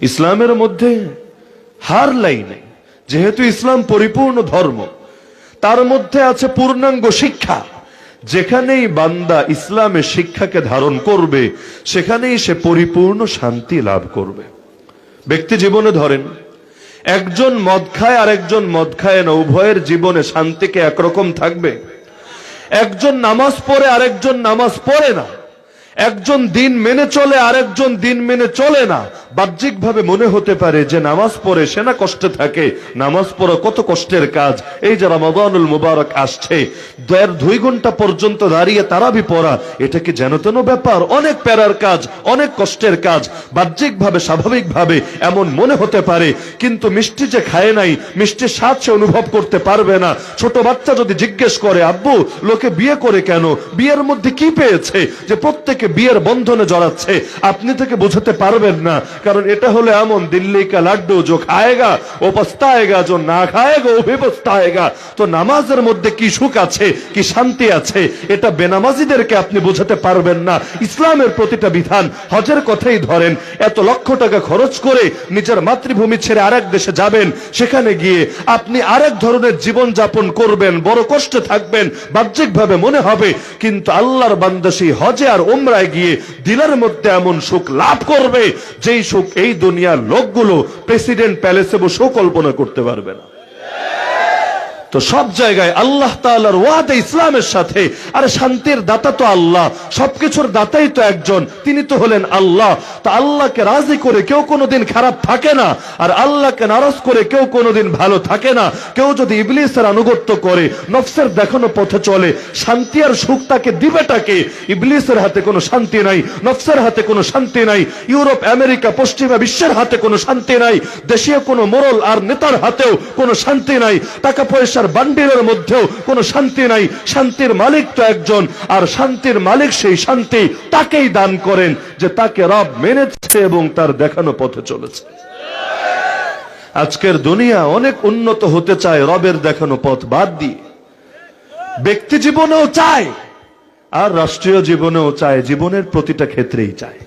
ইসলামের মধ্যে হার লাইনে যেহেতু ইসলাম পরিপূর্ণ ধর্ম, তার মধ্যে আছে পূর্ণাঙ্গ শিক্ষা। যেখানেই বান্দা ইসলামের শিক্ষাকে ধারণ করবে, সেখানেই সে পরিপূর্ণ শান্তি লাভ করবে। ব্যক্তি জীবনে ধরেন, একজন মদ খায় আর একজন মদ খায় না, উভয়ের জীবনে শান্তিকে একরকম থাকবে। একজন নামাজ পড়ে আরেকজন নামাজ পড়ে না। একজন দিন মেনে চলে, আরেকজন দিন মেনে চলে না। বাহ্যিক ভাবে মনে হতে পারে যে নামাজ পড়ে সে না কষ্টে থাকে। নামাজ পড়া কত কষ্টের কাজ। এই যে রমাদানুল মুবারক আসছে, দেড় দুই ঘণ্টা পর্যন্ত দাঁড়িয়ে তারাবি পড়া, এটা কি যেন তেন ব্যাপার? অনেক প্যারার কাজ, অনেক কষ্টের কাজ। বাহ্যিক ভাবে স্বাভাবিক ভাবে এমন মনে হতে পারে, কিন্তু মিষ্টি যে খায় নাই, মিষ্টির স্বাদ সে অনুভব করতে পারবে না। ছোট বাচ্চা যদি জিজ্ঞেস করে, আব্বু, লোকে বিয়ে করে কেন? বিয়ের মধ্যে কি পেয়েছে? যে প্রত্যেকে আপনাকে বিয়ের বন্ধনে জড়াচ্ছে। আপনি থেকে বোঝাতে পারবেন না। কারণ এটা হলে এমন দিল্লি কা লাড্ডু যো খায়গা ও পস্তায়গা যো না খায়গা ও বেপস্তায়গা তো নামাজের মধ্যে কি সুখ আছে, কি শান্তি আছে, এটা বেনামাজিদেরকে আপনি বোঝাতে পারবেন না। ইসলামের প্রতিটা বিধান হজের কথাই ধরেন। এত লক্ষ টাকা খরচ করে নিজের মাতৃভূমি ছেড়ে আরেক দেশে যাবেন, সেখানে গিয়ে আপনি আরেক ধরনের জীবন যাপন করবেন, বড় কষ্টে থাকবেন, বাহ্যিকভাবে মনে হবে, কিন্তু আল্লাহর বান্দাসী হজে আর ওমরা ওমরায় গিয়ে দিলের মধ্যে এমন সুখ লাভ করবে, যেই সুখ এই দুনিয়ার লোকগুলো প্রেসিডেন্ট প্যালেসে বসেও কল্পনা করতে পারবে না। তো সব জায়গায় আল্লাহ তাআলার ওয়াদে ইসলামের সাথে। আরে শান্তির দাতা তো আল্লাহ, সবকিছুর দাতাই তো একজন, তিনি তো হলেন আল্লাহ। তা আল্লাহকে রাজি করে কেউ কোনোদিন খারাপ থাকে না, আর আল্লাহকে নারাজ করে কেউ কোনোদিন ভালো থাকে না। কেউ যদি ইবলিসের আনুগত্য করে, নফসের দেখানো পথে চলে, শান্তি আর সুখ তাকে দিবেটাকে ইবলিসের হাতে কোনো শান্তি নাই, নফসের হাতে কোনো শান্তি নাই, ইউরোপ, আমেরিকা, পশ্চিমা বিশ্বের হাতে কোনো শান্তি নাই, দেশীয় কোনো মোরল আর নেতার হাতেও কোনো শান্তি নাই। টাকা পয়সার বান্ডিলের মধ্যেও কোনো শান্তি নাই। শান্তির মালিক তো একজন, আর শান্তির মালিক সেই শান্তি তাকেই দান করেন যে তাকে রব মেনেছে এবং তার দেখানো পথে চলেছে। আজকের দুনিয়া অনেক উন্নত হতে চায় রবের দেখানো পথ বাদ দিয়ে। ব্যক্তি জীবনেও চায়, আর রাষ্ট্রীয় জীবনেও চায়, জীবনের প্রতিটা ক্ষেত্রেই চায়।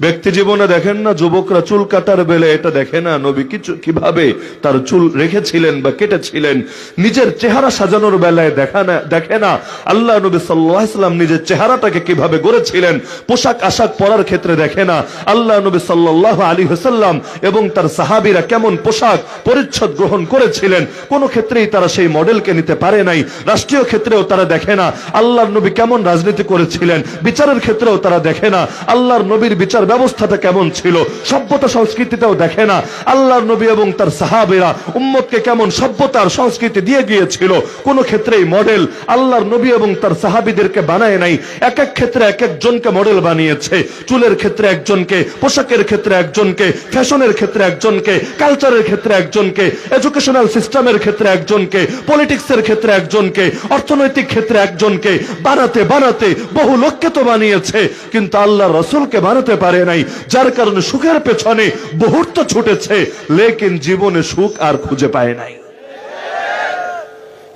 ব্যক্তি জীবনে দেখেন না, যুবকরা চুল কাটার বেলে এটা দেখে না। নবী কিছু কীভাবে তার চুল রেখেছিলেন বা কেটেছিলেন? নিজের চেহারা সাজানোর বেলায় দেখা না দেখে না। আল্লাহ নবী সাল্লাম নিজের চেহারাটাকে কীভাবে গড়েছিলেন? পোশাক আশাক পরার ক্ষেত্রে দেখে না। আল্লাহ নবী সাল্লাহ আলী হাসাল্লাম এবং তার সাহাবিরা কেমন পোশাক পরিচ্ছদ গ্রহণ করেছিলেন? কোন ক্ষেত্রেই তারা সেই মডেলকে নিতে পারে নাই। রাষ্ট্রীয় ক্ষেত্রেও তারা দেখে না। আল্লাহর নবী কেমন রাজনীতি করেছিলেন? বিচারের ক্ষেত্রেও তারা দেখে না। আল্লাহর নবীর বিচার ব্যবস্থাটা কেমন ছিল? সভ্যতা সংস্কৃতিটাও দেখে না। আল্লাহর নবী এবং তার সাহাবেরা উম্মতকে কেমন সভ্যতার সংস্কৃতি দিয়ে গিয়েছিল? কোন ক্ষেত্রেই মডেল আল্লাহর নবী এবং তার সাহাবিদেরকে বানায় নাই। এক এক ক্ষেত্রে এক একজনকে মডেল বানিয়েছে। চুলের ক্ষেত্রে একজনকে, পোশাকের ক্ষেত্রে একজনকে, ফ্যাশনের ক্ষেত্রে একজনকে কালচারের ক্ষেত্রে একজনকে এডুকেশনাল সিস্টেমের ক্ষেত্রে একজনকে পলিটিক্সের ক্ষেত্রে একজনকে, অর্থনৈতিক ক্ষেত্রে একজনকে, বানাতে বানাতে বহু লোককে তো বানিয়েছে। কিন্তু আল্লাহ রসুলকে বানাতে পারে নাই। যার কারণে সুখের পেছনে মুহূর্ত ছুটেছে, লেকিন জীবনে সুখ আর খুঁজে পায় নাই।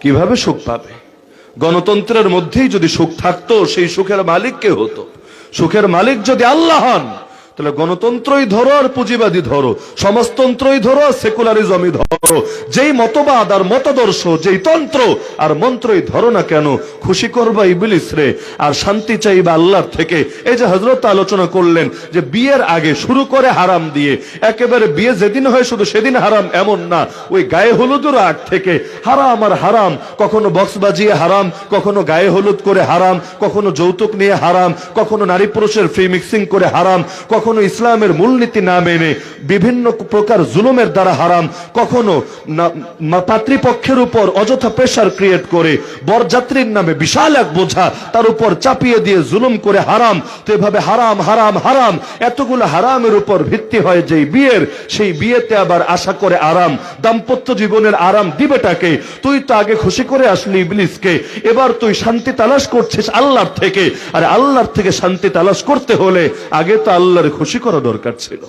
কীভাবে সুখ পাবে? গণতন্ত্রের মধ্যেই যদি সুখ থাকতো, সেই সুখের মালিক কে হতো? সুখের মালিক যদি আল্লাহ হন তাহলে গণতন্ত্রই ধরো আর পুঁজিবাদী ধরো, সমাজতন্ত্রই ধরো আর সেকুলারিজমই ধরো। যেই মতবাদ আর মতাদর্শ, যেই তন্ত্র, আর মন্ত্রই ধরো না কেন, খুশি করবা ইবলিস রে, আর শান্তি চাইবা আল্লাহর থেকে। এই যে হজরত আলোচনা করলেন যে বিয়ের আগে শুরু করে হারাম দিয়ে, একেবারে বিয়ে যেদিন হয় শুধু সেদিন হারাম এমন না, ওই গায়ে হলুদের আগ থেকে। হারাম আর হারাম, কখনো বক্স বাজিয়ে হারাম, কখনো গায়ে হলুদ করে হারাম, কখনো যৌতুক নিয়ে হারাম, কখনো নারী পুরুষের ফ্রি মিক্সিং করে হারাম, কখনো ইসলামের মূলনীতি না মেনে বিভিন্ন প্রকার জুলুমের দ্বারা হারাম, কখনো পাত্রীপক্ষের উপর অযথা প্রেশার ক্রিয়েট করে, বরযাত্রীর নামে বিশাল এক বোঝা তার উপর চাপিয়ে দিয়ে জুলুম করে হারাম, তো এভাবে হারাম হারাম হারাম, এতগুলো হারামের উপর ভিত্তি হয় যেই বিয়ের, সেই বিয়েতে আবার আশা করে আরাম, দাম্পত্য জীবনের আরাম দিবেটাকে, তুই তো আগে খুশি করে আসলি ইবলিসকে, এবার তুই শান্তি তালাশ করছিস আল্লাহর থেকে, আর আল্লাহর থেকে শান্তি তালাশ করতে হলে আগে তো আল্লাহর খুশি করা দরকার ছিল।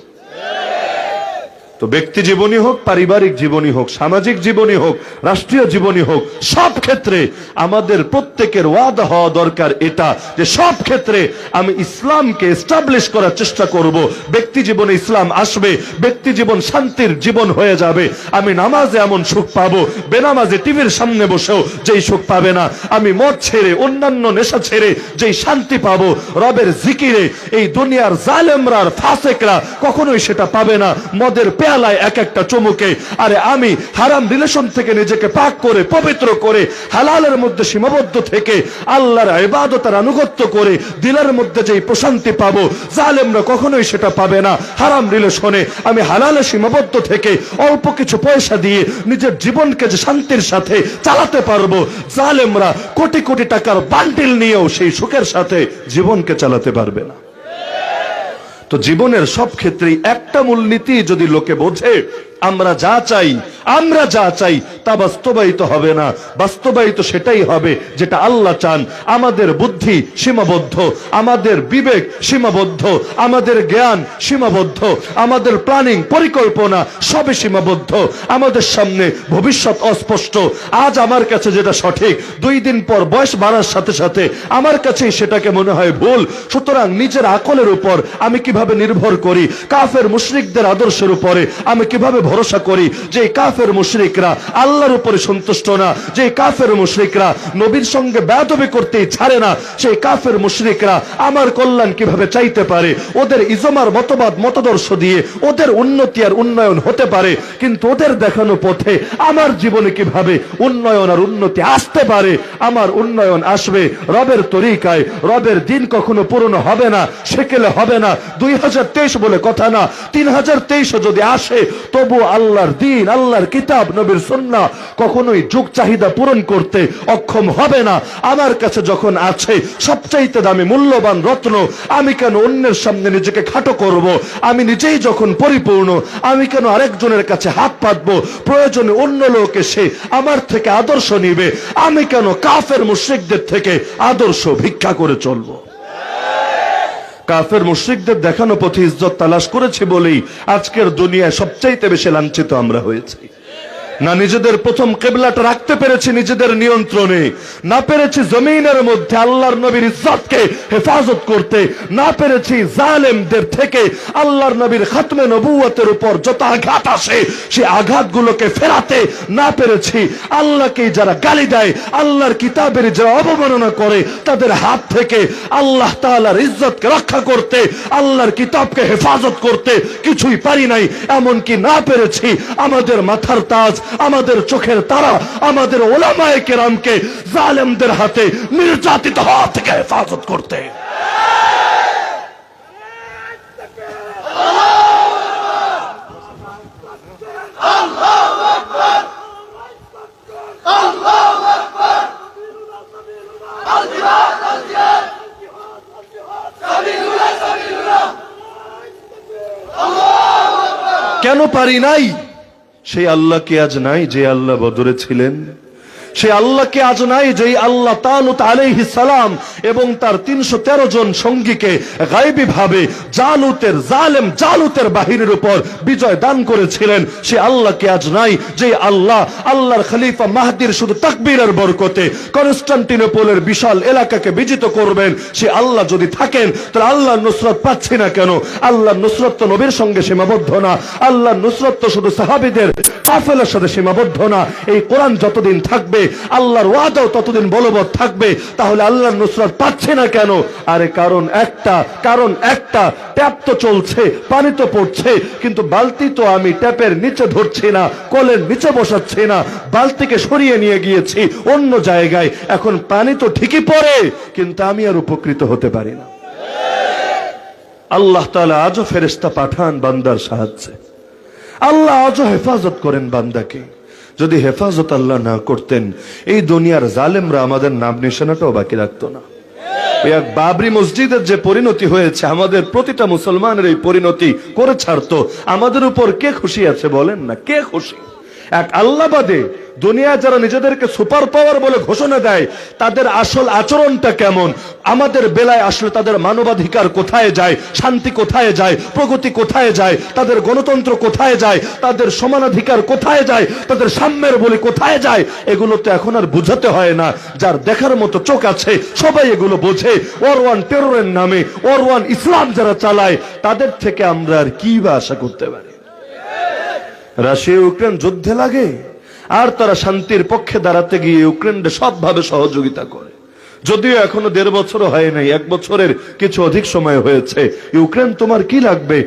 তো ব্যক্তি জীবনী হোক, পারিবারিক জীবনী হোক, সামাজিক জীবনী হোক, রাষ্ট্রীয় জীবনী হোক, সব ক্ষেত্রে আমাদের প্রত্যেকের ওয়াদা হওয়া দরকার এটা যে সব ক্ষেত্রে আমি ইসলামকে এস্টাবলিশ করার চেষ্টা করব। ব্যক্তি জীবনে ইসলাম আসবে, ব্যক্তি জীবন শান্তির জীবন হয়ে যাবে। আমি নামাজে এমন সুখ পাবো, বেনামাজে টিভির সামনে বসেও যেই সুখ পাবে না। আমি মদ ছেড়ে, অন্যান্য নেশা ছেড়ে যেই শান্তি পাবো, রবের জিকিরে এই দুনিয়ার জালেমরার ফাসেকরা কখনোই সেটা পাবে না। মদের পেয়ালায় এক একটা চমুকে। আরে আমি হারাম রিলেশন থেকে নিজেকে পাক করে, পবিত্র করে, হালালের মধ্যে সীমাবদ্ধ থেকে আল্লাহর ইবাদতের আনুগত্য করে দিলের মধ্যে যেই প্রশান্তি পাবো, জালেমরা কখনোই সেটা পাবে না। হারাম রিলেশনে আমি হালালে সীমাবদ্ধ থেকে অল্প কিছু পয়সা দিয়ে নিজের জীবনকে যে শান্তির সাথে চালাতে পারব, জালেমরা কোটি কোটি টাকার বান্ডিল নিয়েও সেই সুখের সাথে জীবনকে চালাতে পারবে না। তো জীবনের সব ক্ষেত্রেই একটা মূলনীতি যদি লোকে বোঝে আমরা যা চাই, আমরা যা চাই, তা বাস্তবায়িত হবে না। বাস্তবায়িত সেটাই হবে যেটা আল্লাহ চান। আমাদের বুদ্ধি সীমাবদ্ধ, আমাদের বিবেক সীমাবদ্ধ, আমাদের জ্ঞান সীমাবদ্ধ, আমাদের প্ল্যানিং পরিকল্পনা সবে সীমাবদ্ধ। আমাদের সামনে ভবিষ্যৎ অস্পষ্ট। আজ আমার কাছে যেটা সঠিক, দুই দিন পর বয়স বাড়ার সাথে সাথে আমার কাছেই সেটাকে মনে হয় ভুল। সুতরাং নিজের আকলের উপর আমি কীভাবে নির্ভর করি, কাফের মুশরিকদের আদর্শের উপরে আমি কীভাবে ভরসা করি যে কাফের মুশরিকরা আল্লাহর উপরে সন্তুষ্ট না, যে কাফের মুশরিকরা নবীর সঙ্গে বেদবি করতেই ছাড়ে না, সেই কাফের মুশরিকরা আমার কল্যাণ কীভাবে চাইতে পারে? ওদের ইজমার মতবাদ, মতদর্শ দিয়ে ওদের উন্নতি আর উন্নয়ন হতে পারে, কিন্তু ওদের দেখানো পথে আমার জীবনে কীভাবে উন্নয়ন আর উন্নতি আসতে পারে? আমার উন্নয়ন আসবে রবের তরিকায়। রবের দিন কখনো পূরণ হবে না, সেকেলে হবে না। দুই হাজার তেইশ বলে কথা না, তিন হাজার তেইশ যদি আসে, তবু আল্লাহর দিন, আল্লাহর কিতাব, নবীর সন্না কখনোই যুগ চাহিদা পূরণ করতে অক্ষম হবে না। আমার কাছে যখন আছে সবচাইতে দামি মূল্যবান রত্ন, আমি কেন অন্যের সামনে নিজেকে খাটো করব? আমি নিজেই যখন পরিপূর্ণ, আমি কেন আরেকজনের কাছে হাত পাতবো? প্রয়োজনে অন্য লোক এসে আমার থেকে আদর্শ নিবে। আমি কেন কাফের মুশ্রিকদের থেকে আদর্শ ভিক্ষা করে চলবো? কাফের মুশ্রিকদের দেখানো পথে ইজ্জত তালাশ করেছে বলেই আজকের দুনিয়ায় সবচাইতে বেশি লাঞ্ছিত আমরা হয়েছি। না নিজেদের প্রথম কেবলাটা রাখতে পেরেছি নিজেদের নিয়ন্ত্রণে। না পেরেছি জমিনের মধ্যে আল্লাহর নবীর ইজ্জতকে হেফাজত করতে। না পেরেছি জালেমদের থেকে আল্লাহর নবীর খাতমে নবুয়তের উপর যত আঘাত আসে সেই আঘাতগুলোকে ফেরাতে না পেরেছি। আল্লাহকে যারা গালি দেয়, আল্লাহর কিতাবের যারা অবমাননা করে, তাদের হাত থেকে আল্লাহ তাআলার ইজ্জতকে রক্ষা করতে, আল্লাহর কিতাবকে হেফাজত করতে কিছুই পারি নাই। এমনকি না পেরেছি আমাদের মাথার তাজ আমাদের চোখের তারা, আমাদের ওলামায় কেরামকে জালেমদের হাতে নির্যাতিত হওয়া থেকে হেফাজত করতে। কেন পারি নাই? সেই আল্লাহ কি আজ নাই যে আল্লাহ বদরে ছিলেন? সে আল্লাহকে আজ নাই যে আল্লাহ তালুত আলাইহি সালাম এবং তার তিনশো তেরো জন সঙ্গীকে গাইবী ভাবে জালুতের জালেম জালুতের বাহিনীর উপর বিজয় দান করেছিলেন। সে আল্লাহকে আজ নাই, যে আল্লাহ, আল্লাহর খলিফা মাহদির শুধু তাকবীরের বরকতে কনস্টান্টিনোপলের বিশাল এলাকাকে বিজিত করবেন। সে আল্লাহ যদি থাকেন, তাহলে আল্লাহ নুসরত পাচ্ছি না কেন? আল্লাহ নুসরত তো নবীর সঙ্গে সীমাবদ্ধ না। আল্লাহ নুসরত তো শুধু সাহাবিদের কাফেলার সাথে সীমাবদ্ধ না। এই কোরআন যতদিন থাকবে, আল্লাহর ওয়াদাও ততদিন বলবৎ থাকবে, তাহলে আল্লাহর নুসরত পাচ্ছে না কেন? আরে কারণ একটা কারণ একটা, ট্যাপ তো চলছে, পানি তো পড়ছে, কিন্তু বালতি তো আমি ট্যাপের নিচে ধরছি না, কলের নিচে বসাচ্ছি না, বালতিকে সরিয়ে নিয়ে গিয়েছি অন্য জায়গায়। এখন পানি তো ঠিকই পড়ে, কিন্তু আমি আর উপকৃত হতে পারি না। আল্লাহ তাআলা আজও ফেরেশতা পাঠান বান্দার সাহায্যে। আল্লাহ আজও হেফাজত করেন বান্দাকে। যদি হেফাজত আল্লাহ না করতেন, এই দুনিয়ার জালেমরা আমাদের নাম নিশানাটাও বাকি রাখতো না। বাবরি মসজিদের যে পরিণতি হয়েছে, আমাদের প্রতিটা মুসলমানের এই পরিণতি করে ছাড়তো। আমাদের উপর কে খুশি আছে বলেন না? কে খুশি? এক আল্লাহবাদে দুনিয়া যারা নিজেদেরকে সুপার পাওয়ার বলে ঘোষণা দেয়, তাদের আসল আচরণটা কেমন? আমাদের বেলায় আসলে তাদের মানবাধিকার কোথায় যায়, শান্তি কোথায় যায়, প্রগতি কোথায় যায়, তাদের গণতন্ত্র কোথায় যায়, তাদের সমানাধিকার কোথায় যায়, তাদের সাম্যের বলি কোথায় যায়, এগুলো তো এখন আর বুঝাতে হয় না। যার দেখার মতো চোখ আছে, সবাই এগুলো বোঝে। ওর ওয়ান টেরোরের নামে ওর ওয়ান ইসলাম যারা চালায়, তাদের থেকে আমরা আর কি বা আশা করতে পারি? রাশিয়া ইউক্রেন যুদ্ধে লাগে, আর তারা শান্তির পক্ষে দাঁড়াতে গিয়ে ইউক্রেনকে সবভাবে সহযোগিতা করে। যদিও এখনও দেড় বছরও হয় নাই, এক বছরের কিছু অধিক সময় হয়েছে। ইউক্রেন তোমার কি লাগবে?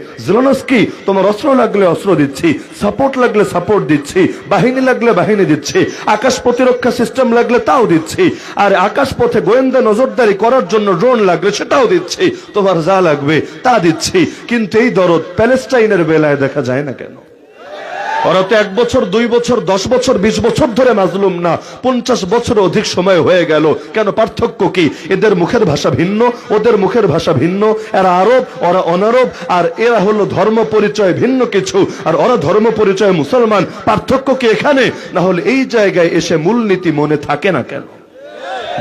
তোমার অস্ত্র লাগলে অস্ত্র দিচ্ছি, সাপোর্ট লাগলে সাপোর্ট দিচ্ছি, বাহিনী লাগলে বাহিনী দিচ্ছি, আকাশ প্রতিরক্ষা সিস্টেম লাগলে তাও দিচ্ছি, আর আকাশ পথে গোয়েন্দা নজরদারি করার জন্য ড্রোন লাগলে সেটাও দিচ্ছি, তোমার যা লাগবে তা দিচ্ছি। কিন্তু এই দরদ প্যালেস্টাইনের বেলায় দেখা যায় না কেন? ওরা তো এক বছর, দুই বছর, দশ বছর, বিশ বছর ধরে মাজলুম না। পঞ্চাশ বছর অধিক সময় হয়ে গেল। কেন পার্থক্য কি? এদের মুখের ভাষা ভিন্ন, ওদের মুখের ভাষা ভিন্ন। এরা আরব, ওরা অনারব, আর এরা হলো ধর্ম পরিচয় ভিন্ন কিছু। আর ওরা ধর্ম পরিচয় মুসলমান। পার্থক্য কি এখানে? না হলে এই জায়গায় এসে মূলনীতি মনে থাকে না কেন?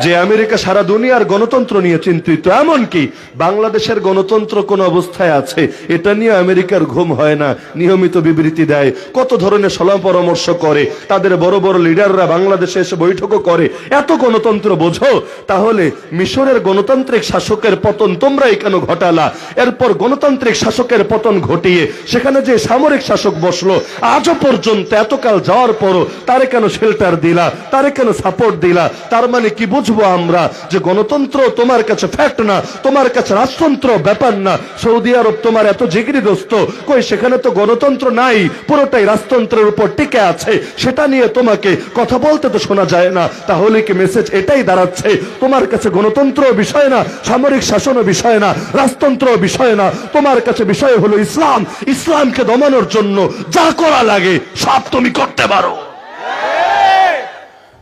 যে আমেরিকা সারা দুনিয়ার গণতন্ত্র নিয়ে চিন্তিত, এমনকি বাংলাদেশের গণতন্ত্র কোন অবস্থায় আছে, এটা নিয়ে আমেরিকার ঘুম হয় না, নিয়মিত বিবৃতি দেয়, কত ধরনের সলাম পরামর্শ করে, তাদের বড় বড় লিডাররা বাংলাদেশে এসে বৈঠকও করে, এত গণতন্ত্র বোঝো, তাহলে মিশরের গণতান্ত্রিক শাসকের পতন তোমরাই কেন ঘটালা? এরপর গণতান্ত্রিক শাসকের পতন ঘটিয়ে, সেখানে যে সামরিক শাসক বসল, আজও পর্যন্ত এতকাল যাওয়ার পরও তারে কেন শেল্টার দিলা, তারে কেন সাপোর্ট দিলা, তার মানে কি বুঝব আমরা যে গণতন্ত্র তোমার কাছে ফ্যাক্ট না, তোমার কাছে রাজতন্ত্র ব্যাপার না। সৌদি আরব তোমার এত জিগরি দোস্ত কই সেখানে তো গণতন্ত্র নাই, পুরোটাই রাজতন্ত্রের উপর টিকে আছে। সেটা নিয়ে তোমাকে কথা বলতে তো শোনা যায় না। তাহলে কি মেসেজ এটাই দাঁড়াচ্ছে? তোমার কাছে গণতন্ত্র বিষয় না, সামরিক শাসনও বিষয় না, রাজতন্ত্র বিষয় না। তোমার কাছে বিষয় হলো ইসলাম। ইসলামকে দমানোর জন্য যা করা লাগে, সব তুমি করতে পারো।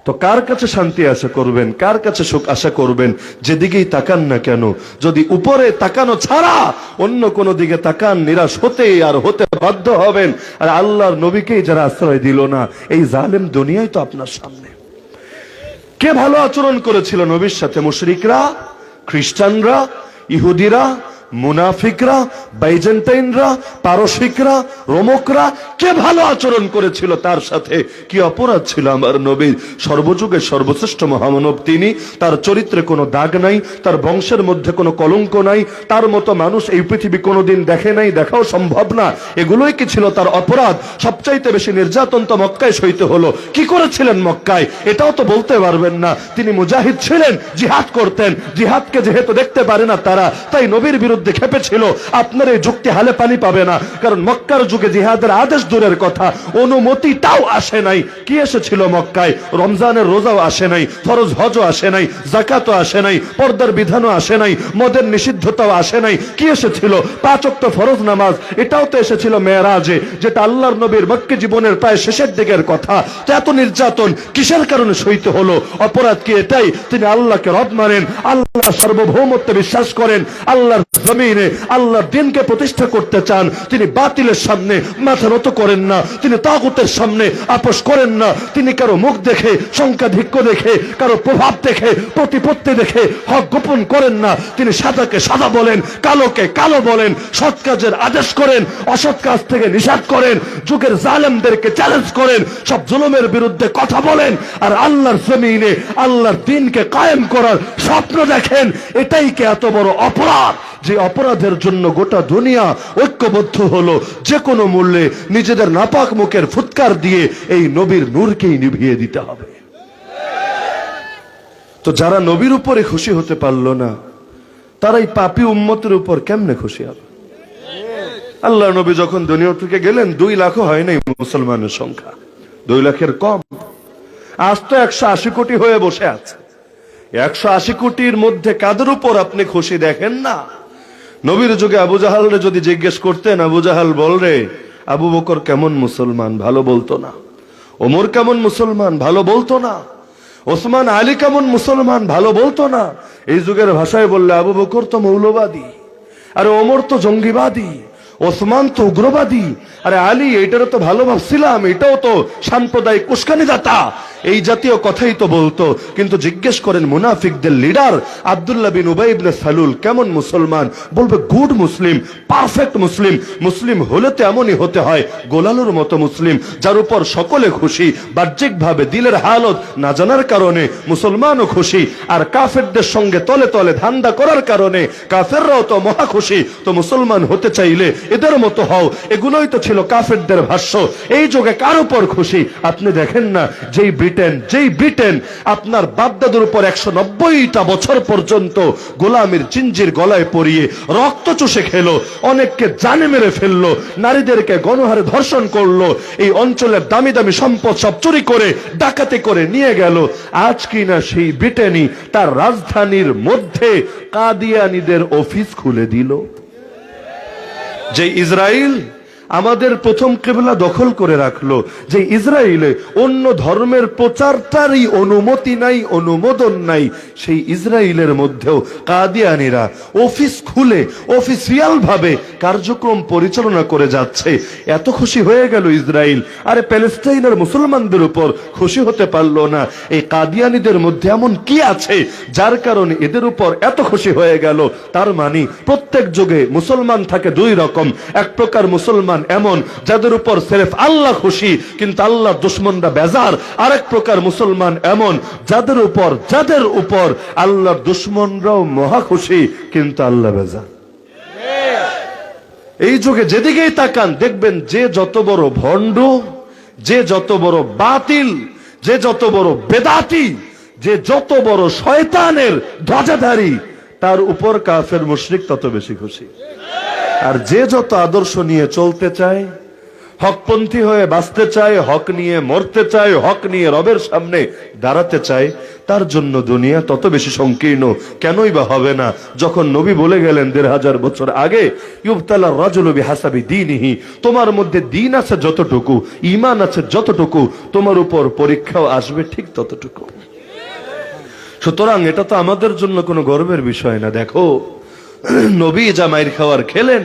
তো কার কাছে শান্তি আশা করবেন? কার কাছে সুখ আশা করবেন? যেদিকেই তাকান না কেন, যদি উপরে তাকানো ছাড়া অন্য কোনো দিকে তাকান, নিরাশ হতে আর হতে বাধ্য হবেন। আর আল্লাহর নবীকেই যারা আশ্রয় দিল না, এই জালেম দুনিয়ায় তো আপনার সামনে। কে ভালো আচরণ করেছিল নবীর সাথে? মুশরিকরা, খ্রিস্টানরা, ইহুদিরা, মুনাফিকরা, বাইজেন্টাইনরা, পারসিকরা, রোমকরা কে ভালো আচরণ করেছিল তার সাথে। কি অপরাধ ছিল আমার নবীর সর্বযুগের সর্বশ্রেষ্ঠ মহামানব তিনি। তার চরিত্রে কোনো দাগ নাই, তার বংশের মধ্যে কোনো কলঙ্ক নাই, তার মতো মানুষ এই পৃথিবী কোনোদিন দেখে নাই, দেখাও সম্ভব না। এগুলোই কি ছিল তার অপরাধ? সবচাইতে বেশি নির্যাতন তো মক্কায় সইতে হলো। কি করেছিলেন মক্কায়? এটাও তো বলতে পারবেন না। তিনি মুজাহিদ ছিলেন, জিহাদ করতেন। জিহাদকে যেহেতু দেখতে পারে না তারা, তাই নবীর বিরুদ্ধে খেপেছিল। আপনার এই যুক্তি হালে পানি পাবে না। কারণ মক্কার যুগে জিহাদের আদেশ দূরের কথা। অনুমতিটাও আসে নাই। কি এসেছিল মক্কায়? রমজানের রোজাও আসে নাই, ফরজ হজও আসে নাই জাকাতও আসে নাই, পর্দার বিধানও আসে নাই, মদের নিষিদ্ধতাও আসে নাই। কি এসেছিল? পাঁচ অক্ট ফরজ নামাজ, এটাও তো এসেছিল মেয়েরাজে, যেটা আল্লাহর নবীর মক্কে জীবনের প্রায় শেষের দিকের কথা। তো এত নির্যাতন কিসের কারণে সইতে হলো? অপরাধ কি এটাই? তিনি আল্লাহকে রব মানেন আল্লাহ সার্বভৌমত্বে বিশ্বাস করেন, আল্লাহর জমিনে, আল্লাহর দিনকে প্রতিষ্ঠা করতে চান। তিনি বাতিলের সামনে মাথা নত করেন না। তিনি তাগুতের সামনে আপোষ করেন না। তিনি কারও মুখ দেখে সংখ্যাধিক্য দেখে, কারও প্রভাব দেখে, প্রতিপত্তি দেখে হক গোপন করেন না। তিনি সাদাকে সাদা বলেন, কালোকে কালো বলেন, সৎ কাজের আদেশ করেন, অসৎ কাজ থেকে নিষেধ করেন, যুগের জালেমদেরকে চ্যালেঞ্জ করেন, সব জুলুমের বিরুদ্ধে কথা বলেন, আর আল্লাহর জমিনে, আল্লাহর দিনকে কায়েম করার স্বপ্ন দেখেন। এটাই কি এত বড় অপরাধ? যে অপরাধের জন্য গোটা দুনিয়া ঐক্যবদ্ধ হলো, যে কোনো মূল্যে নিজেদের নাপাক মুখের ফুৎকার দিয়ে এই নবীর নূরকেই নিভিয়ে দিতে হবে। তো যারা নবীর উপরে খুশি হতে পারল না, তারাই পাপি উম্মতের উপর কেমনে খুশি হবে? আল্লাহ নবী যখন দুনিয়া থেকে গেলেন, দুই লাখও হয় নাই মুসলমানের সংখ্যা। দুই লাখের কম। আজ তো একশো আশি কোটি হয়ে বসে আছে। একশো আশি কোটির মধ্যে কাদের উপর আপনি খুশি দেখেন না? নবীর যুগে আবু জাহালরে যদি জিজ্ঞেস করতেন, আবু জাহাল, বল রে, আবু বকর কেমন মুসলমান? ভালো বলতো না। ওমর কেমন মুসলমান? ভালো বলতো না। ওসমান আলী কেমন মুসলমান? ভালো বলতো না। এই যুগের ভাষায় বললে, আবু বকর তো মৌলবাদী, আর ওমর তো জঙ্গিবাদী, ওসমান তো উগ্রবাদী, আরে আলী এটারও তো ভালো ভাবছিলাম, এটাও তো সাম্প্রদায়িক উস্কানি দাতা এই জাতীয় কথাই তো বলতো, কিন্তু জিজ্ঞেস করেন মুনাফিকদের লিডার আব্দুল্লাহ বিন উবাই ইবনে সালুল, কেমন মুসলমান? বলবে গুড মুসলিম পারফেক্ট মুসলিম মুসলিম হলে তো এমনই হতে হয়, গোলালুর মতো মুসলিম যার উপর সকলে খুশি, বাহ্যিকভাবে দিলের হালত না জানার কারণে মুসলমানও খুশি, আর কাফেরদের সঙ্গে তলে তলে ধান্দা করার কারণে কাফেররাও তো মহা খুশি। তো মুসলমান হতে চাইলে এদের মতো হও, এগুলোই তো ছিল কাফেরদের ভাষ্য। এই যুগে কার উপর খুশি? আপনি দেখেন না, যেই ব্রিটেন, যেই ব্রিটেন আপনার বাপদাদুর উপর একশো নব্বইটা বছর পর্যন্ত গোলামের চিঞ্জির গলায় পরিয়ে রক্ত চুষে খেলো, অনেককে জানে মেরে ফেলল, নারীদেরকে গণহারে ধর্ষণ করল, এই অঞ্চলের দামি দামি সম্পদ সব চুরি করে, ডাকাতি করে নিয়ে গেল। আজ কিনা সেই ব্রিটেনই তার রাজধানীর মধ্যে কাদিয়ানিদের অফিস খুলে দিল। যে ইসরায়েল আমাদের প্রথম কেবলা দখল করে রাখল যে ইসরায়েলে অন্য ধর্মের প্রচারটারই অনুমতি নাই, অনুমোদন নাই। সেই ইসরায়েলের মধ্যেও কাদিয়ানিরা অফিস খুলে অফিসিয়াল ভাবে কার্যক্রম পরিচালনা করে যাচ্ছে। এত খুশি হয়ে গেল ইসরায়েল। আরে প্যালেস্টাইনের মুসলমানদের উপর খুশি হতে পারল না। এই কাদিয়ানিদের মধ্যে এমন কি আছে যার কারণে এদের উপর এত খুশি হয়ে গেল? তার মানে প্রত্যেক যুগে মুসলমান থাকে দুই রকম। এক প্রকার মুসলমান এমন যাদের উপর সেরেফ আল্লাহ খুশি, কিন্তু আল্লাহ দুশ্মনরা বেজার। আরেক প্রকার মুসলমান এমন যাদের উপর যাদের উপর আল্লাহর দুশ্মনরাও মহা খুশি, কিন্তু আল্লাহ বেজার। এই যুগে যেদিকেই তাকান, দেখবেন যে যত বড় ভণ্ড, যে যত বড় বাতিল, যে যত বড় বেদাতি, যে যত বড় শয়তানের ধ্বজাধারী, তার উপর কাফের মুশরিক তত বেশি খুশি। আর যে যত আদর্শ নিয়ে চলতে চায়, হকপন্থী হয়ে বাঁচতে চায়, হক নিয়ে মরতে চায়, হক নিয়ে রবের সামনে দাঁড়াতে চায়, তার জন্য দুনিয়া তত বেশি সংকীর্ণ। কেনই বা হবে না? যখন নবী বলে গেলেন দেড় হাজার বছর আগে, ইউবতালা রাজুলবি হাসাবি দিনহি তোমার মধ্যে দিন আছে যতটুকু ইমান আছে যতটুকু, তোমার উপর পরীক্ষাও আসবে ঠিক ততটুকু। সুতরাং এটা তো আমাদের জন্য কোনো গর্বের বিষয় না, দেখো। নবী যা মাইর খাওয়ার খেলেন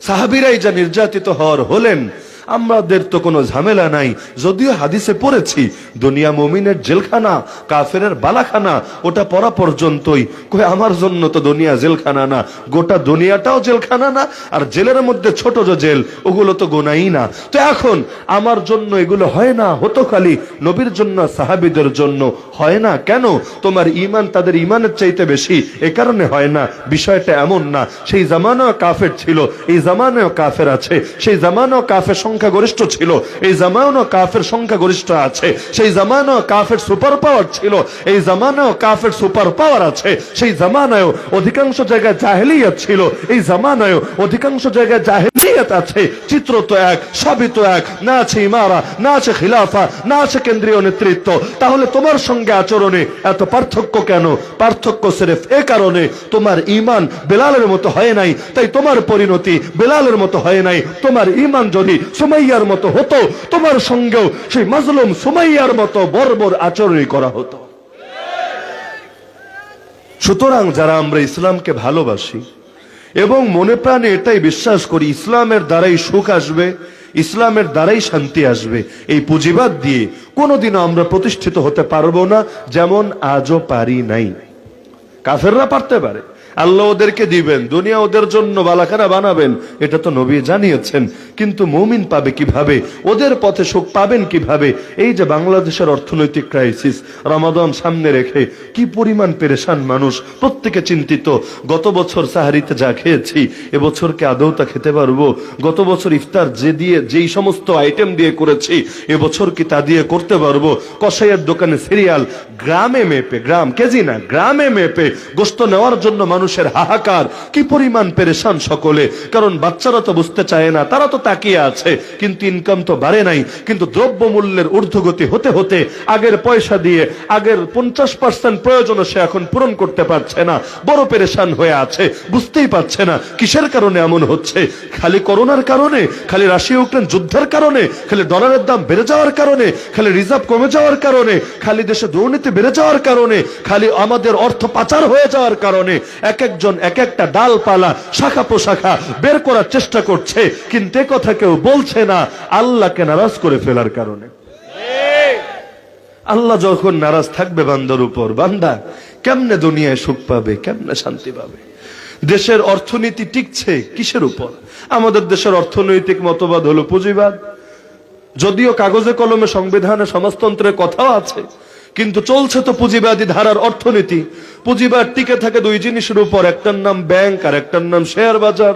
সাহাবিরাই যা নির্যাতিত হওয়ার হলেন আমাদের তো কোনো ঝামেলা নাই। যদিও হাদিসে পড়েছি, দুনিয়া মমিনের জেলখানা, কাফেরের বালাখানা, ওটা পড়া পর্যন্তই। কই আমার জন্য তো দুনিয়া জেলখানা না, গোটা দুনিয়াটাও জেলখানা না, আর জেলের মধ্যে ছোট যে জেল, ওগুলো তো গোনাই না। তো এখন, আমার জন্য এগুলো হয় না, হতো খালি নবীর জন্য, সাহাবিদের জন্য। হয় না কেন? তোমার ইমান তাদের ইমানের চাইতে বেশি, এ কারণে হয় না, বিষয়টা এমন না। সেই জামানাও কাফের ছিল, এই জামানাও কাফের আছে, সেই জামানাও কাফের সংখ্যাগরিষ্ঠ ছিল। এই জামানাও কাফের সংখ্যাগরিষ্ঠ আছে। সেই জামানাও কাফের সুপার পাওয়ার ছিল। এই জামানাও কাফের সুপার পাওয়ার আছে। সেই জামানায় অধিকাংশ জায়গায় জাহেলিয়াত ছিল। এই জামানায় অধিকাংশ জায়গায় জাহেলিয়াত আছে। চিত্র তো এক সবই তো এক। না আছে ইমারা, না আছে খিলাফা, না আছে কেন্দ্রীয় নেতৃত্ব। তাহলে তোমার সঙ্গে আচরণে এত পার্থক্য কেন? পার্থক্য সেরেফ এ কারণে তোমার ইমান বেলালের মতো হয় নাই। তাই তোমার পরিণতি বেলালের মতো হয় নাই। তোমার ইমান যদি সুমাইয়ার মতো হতো, তোমার সঙ্গেও সেই মাজলুম সুমাইয়ার মতো বর্বর আচরণই করা হতো। সুতরাং যারা আমরা ইসলামকে ভালোবাসি এবং মনে প্রাণে এটাই বিশ্বাস করি, ইসলামের দ্বারাই সুখ আসবে, ইসলামের দ্বারাই শান্তি আসবে, এই পুঁজিবাদ দিয়ে কোনোদিনও আমরা প্রতিষ্ঠিত হতে পারব না, যেমন আজও পারি নাই। কাফেররা পারতে পারে। আল্লাহ ওদেরকে দিবেন, দুনিয়া ওদের জন্য বালাখানা বানাবেন, এটা তো নবী জানিয়েছেন। কিন্তু মমিন পাবে কীভাবে? ওদের পথে সুখ পাবেন কীভাবে? এই যে বাংলাদেশের অর্থনৈতিক ক্রাইসিস রমাদান সামনে রেখে কি পরিমাণ পেরেশান মানুষ, প্রত্যেকে চিন্তিত, গত বছর সাহারিতে যা খেয়েছি, এবছরকে আদৌ তা খেতে পারব? গত বছর ইফতার যে দিয়ে, যেই সমস্ত আইটেম দিয়ে করেছি, এবছর কি তা দিয়ে করতে পারব? কসাইয়ের দোকানে সিরিয়াল গ্রামে মেপে, গ্রাম, কেজি না, গ্রামে মেপে গোস্ত নেওয়ার জন্য মানুষের হাহাকার, কি পরিমাণ পেরেশান সকলে? কারণ বাচ্চারা তো বুঝতে চায় না, তারা তো তাকিয়ে আছে। কিন্তু ইনকাম তো বাড়ে নাই, কিন্তু দ্রব্য মূল্যের ঊর্ধ্বগতি হতে হতে আগের পয়সা দিয়ে আগের পঞ্চাশ পার্সেন্ট প্রয়োজন সে এখন পূরণ করতে পারছে না। বড় পেরেশান হয়ে আছে, বুঝতেই পারছে না কিসের কারণে এমন হচ্ছে। খালি করোনার কারণে, খালি রাশিয়া ইউক্রেন যুদ্ধের কারণে, খালি ডলারের দাম বেড়ে যাওয়ার কারণে, খালি রিজার্ভ কমে যাওয়ার কারণে, খালি দেশে দুর্নীতি বেড়ে যাওয়ার কারণে, খালি আমাদের অর্থ পাচার হয়ে যাওয়ার কারণে এক একজন এক একটা ডালপালা, শাখা পোশাখা বের করার চেষ্টা করছে, কিন্তু কথা কেউ বলছে না, আল্লাহকে নারাজ করে ফেলার কারণে। আল্লাহ যখন নারাজ থাকবে বান্দার উপর, বান্দা কেমনে দুনিয়ায় সুখ পাবে, কেমনে শান্তি পাবে? দেশের অর্থনীতি টিকছে কিসের উপর? আমাদের দেশের অর্থনৈতিক মতবাদ হলো পুঁজিবাদ। যদিও কাগজে কলমে সংবিধানে সমাজতন্ত্রের কথাও আছে কিন্তু চলছে তো পুঁজিবাদী ধারার অর্থনীতি। পুঁজিবাদ টিকে থাকে দুই জিনিসের উপর, একটার নাম ব্যাংক আর একটার নাম শেয়ার বাজার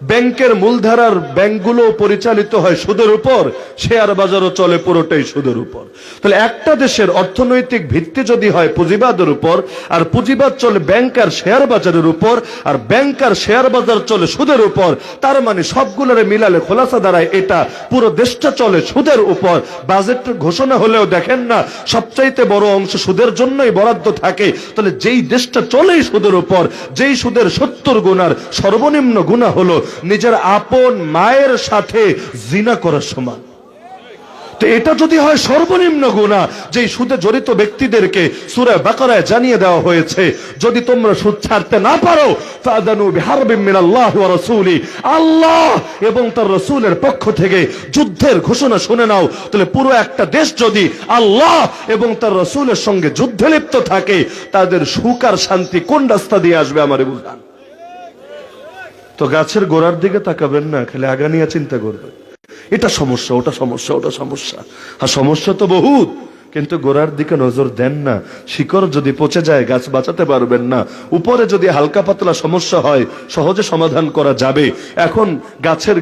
ব্যাংকের মূলধারার ব্যাংকগুলো পরিচালিত হয় সুদের উপর, শেয়ার বাজারও চলে পুরোটাই সুদের উপর। তাহলে একটা দেশের অর্থনৈতিক ভিত্তি যদি হয় পুঁজিবাদের উপর, আর পুঁজিবাদ চলে ব্যাংক আর শেয়ার বাজারের উপর, আর ব্যাংক আর শেয়ার বাজার চলে সুদের উপর, তার মানে সবগুলোরে মিলালে খোলাসা দাঁড়ায় এটা পুরো দেশটা চলে সুদের উপর। বাজেট ঘোষণা হলেও দেখেন না, সবচাইতে বড় অংশ সুদের জন্যই বরাদ্দ থাকে। তাহলে যেই দেশটা চলেই সুদের উপর, যেই সুদের সত্তর গুণার সর্বনিম্ন গুণা হলো নিজের আপন মায়ের সাথে জিনা করার সমান। এটা যদি হয় সর্বনিম্ন গুণা যেই সুদে জড়িত ব্যক্তিদেরকে সুরে বাকারায় জানিয়ে দেওয়া হয়েছে, যদি তোমরা সুদ ছাড়তে না পারো আল্লাহ এবং তার রসুলের পক্ষ থেকে যুদ্ধের ঘোষণা শুনে নাও। তাহলে পুরো একটা দেশ যদি আল্লাহ এবং তার রাসূলের সঙ্গে যুদ্ধে লিপ্ত থাকে, তাদের সুখ আর শান্তি কোন রাস্তা দিয়ে আসবে আমার বুঝান তো গাছের গোড়ার দিকে তাকাবেন না, খালি আগানিয়া চিন্তা করবেন। এটা সমস্যা, ওটা সমস্যা ওটা সমস্যা। আর সমস্যা তো বহুত, কিন্তু গোড়ার দিকে নজর দেন না। শিকড় যদি পচে যায়, গাছ বাঁচাতে পারবেন না। উপরে যদি হালকা পাতলা সমস্যা হয়, সহজে সমাধান করা যাবে। এখন গাছের